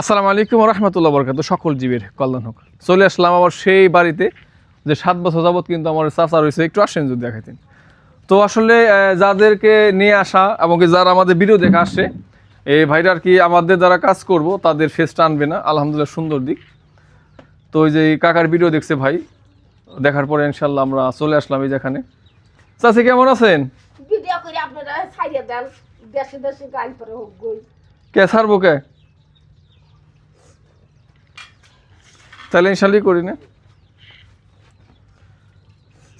আসসালামু আলাইকুম রহমতুল্লাহ বরকাত সকল জীবের কল্যাণ হোক। চলে আসলাম আবার সেই বাড়িতে যে সাত বছর যাবত কিন্তু আমার চাচা রয়েছে একটু আসেন যদি দেখাতেন তো আসলে যাদেরকে নিয়ে আসা এবং কি যারা আমাদের ভিডিও দেখে আসে এই ভাইরা আর কি আমাদের যারা কাজ করব তাদের ফেসটা আনবে না আলহামদুলিল্লাহ সুন্দর দিক। তো ওই যে কাকার ভিডিও দেখছে ভাই দেখার পরে ইনশাল্লাহ আমরা চলে আসলাম এই যেখানে। চাচি কেমন আছেন? ভিডিও করে আপনারা ছাড়িয়ে দেন দেশে দেশে গাড়ি পরে হোক গই কে ছাড়বো কে তাহলে ইনশাল্লাহ করি না।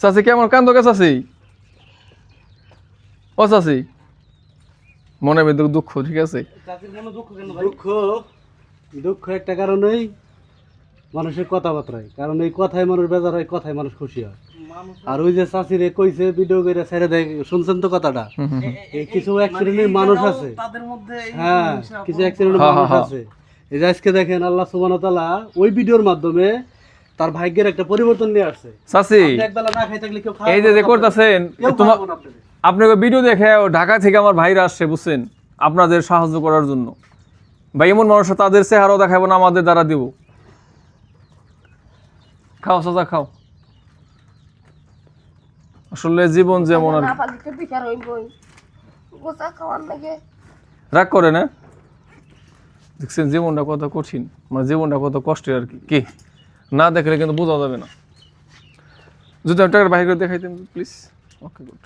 চাচি কেমন? কান্দ কে চাচি? ও চাচি মনে মধ্যে দুঃখ ঠিক আছে? দুঃখ দুঃখ একটা কারণেই মানুষের কথাবার্তায়। কারণ এই কথায় মানুষ বেজার হয় কথায় মানুষ খুশি হয়। আর ওই যে চাষিরে কইছে ভিডিও করে ছেড়ে দেয় শুনছেন তো কথাটা? এই কিছু অ্যাক্সিডেন্টের মানুষ আছে। তাদের মধ্যে এই হ্যাঁ কিছু অ্যাক্সিডেন্টের হ্যাঁ, মানুষ হ্যাঁ, আছে। এই যে আজকে দেখেন আল্লাহ তাআলা ওই ভিডিওর মাধ্যমে তার ভাগ্যের একটা পরিবর্তন নিয়ে আসছে। চাচি একবেলা না খাই থাকলে কেউ এই যে যে করতেছেন তোমার আপনাকে ভিডিও দেখে ঢাকা থেকে আমার ভাইরা আসছে বুঝছেন? আপনাদের সাহায্য করার জন্য। ভাই এমন মানুষ তাদের চেহারাও দেখাবো না আমাদের দ্বারা দিব। খাও চাচা খাও। আসলে জীবন যেমন আর রাগ করে না? দেখছেন জীবনটা কত কঠিন মানে জীবনটা কত কষ্টের আর কি না দেখলে কিন্তু বোঝা যাবে না। যদি আমি টাকার বাইরে দেখাইতেন প্লিজ ওকে গুড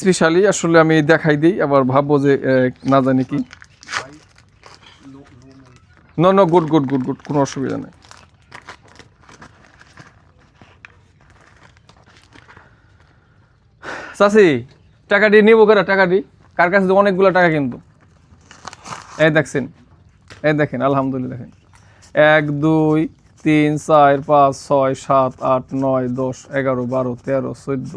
স্পেশালি আসলে আমি দেখাই দিই, আবার ভাববো যে না জানি কি। ন ন গুড গুড গুড গুড কোনো অসুবিধা নেই। চাষি টাকা দিয়ে নেব কেন? টাকা দিই কার কাছে অনেকগুলো টাকা কিন্তু এই দেখছেন এই দেখেন আলহামদুলিল্লাহ দেখেন। এক দুই তিন চার পাঁচ ছয় সাত আট নয় দশ এগারো বারো তেরো চোদ্দ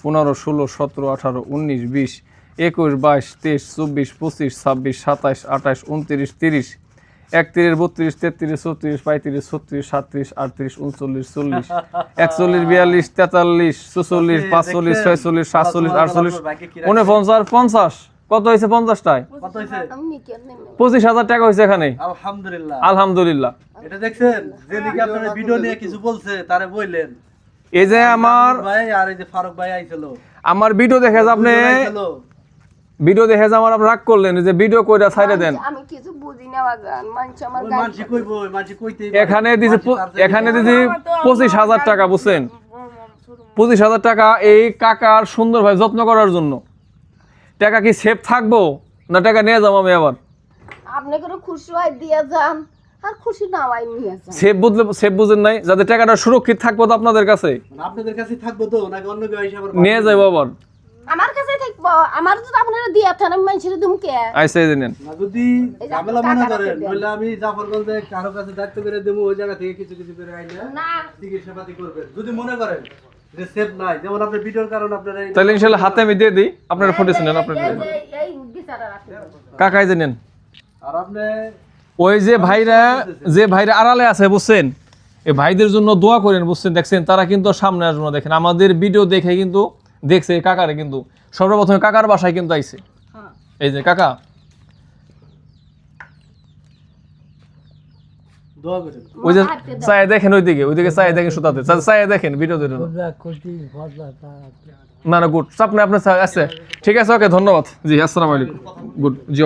পনেরো ষোলো সতেরো আঠারো উনিশ বিশ একুশ বাইশ তেইশ চব্বিশ পঁচিশ ছাব্বিশ সাতাইশ আঠাইশ উনত্রিশ তিরিশ একত্রিশ বত্রিশ তেত্রিশ চৌত্রিশ পঁয়ত্রিশ ছত্রিশ সাতত্রিশ আটত্রিশ উনচল্লিশ চল্লিশ একচল্লিশ বিয়াল্লিশ তেতাল্লিশ চুচল্লিশ পাঁচচল্লিশ ছয়চল্লিশ সাতচল্লিশ আটচল্লিশ উনপঞ্চাশ পঞ্চাশ। কত হয়েছে পঞ্চাশটায়? পঁচিশ হাজার টাকা। হয়েছে এখানে। আলহামদুলিল্লাহ। আলহামদুলিল্লাহ। এটা দেখছেন? যেদিকে আপনারা ভিডিও নিয়ে কিছু বলছে তারে বললেন। এই যে আমার ভাই আর এই যে ফারুক ভাই আইছিল। আমার ভিডিও দেখে যে আপনি ভিডিও দেখে যে আমার রাগ করলেন যে ভিডিও কইরা ছাইড়ে দেন। আমি কিছু বুঝি না বাগান। মানুষ আমার গাড়ি কইবো ওই মানসি কইতেই এখানে দিছে এখানে দিছি পঁচিশ হাজার টাকা বুঝছেন? পঁচিশ হাজার টাকা এই কাকার সুন্দর ভাবে যত্ন করার জন্য। টাকা কি সেফ থাকব? না টাকা নিয়ে যাব আমি আবার? আপনি করে খুশি হয় দিয়ে যান আর খুশি না হয় নিয়ে যান। সেফ বুঝলে সেফ বুঝেন নাই? যাতে টাকাটা সুরক্ষিত থাকব তো আপনাদের কাছে। মানে আপনাদের কাছে থাকব তো নাকি অন্য কেউ এসে আবার নিয়ে যাব আবার। আমার কাছে থাকব। আমার যদি আপনারা দিয়ে থান আমি মানুষের দুমকে আইসা এই যে না যদি ঝামেলা মনে করেন নইলে আমি জাফরগঞ্জে কারও কাছে দায়িত্ব করে দেবো ওই জায়গা থেকে কিছু কিছু করে আইনা না। চিকিৎসা পাতি করবেন। যদি মনে করেন। যে সেফ নাই যেমন আপনার ভিডিওর কারণে আপনারা তাহলে ইনশাল্লাহ হাতে আমি দিয়ে দিই। আপনারা ফটো নেন আপনারা কাকাই যে নেন। আর আপনি ওই যে ভাইরা যে ভাইরা আড়ালে আছে বুঝছেন? এই ভাইদের জন্য দোয়া করেন বুঝছেন? দেখছেন তারা কিন্তু সামনে আসবে না। দেখেন আমাদের ভিডিও দেখে কিন্তু দেখছে কাকারে কিন্তু। সর্বপ্রথমে কাকার বাসায় কিন্তু আইছে। এই যে কাকা দোয়া করেন ওই যে চাই দেখেন ওইদিকে ওইদিকে চাই দেখেন সুতাতে দেখেন ভিডিও না না গুড আপনি আপনার আছে। ঠিক আছে ওকে ধন্যবাদ। জি আসসালামু আলাইকুম। গুড জি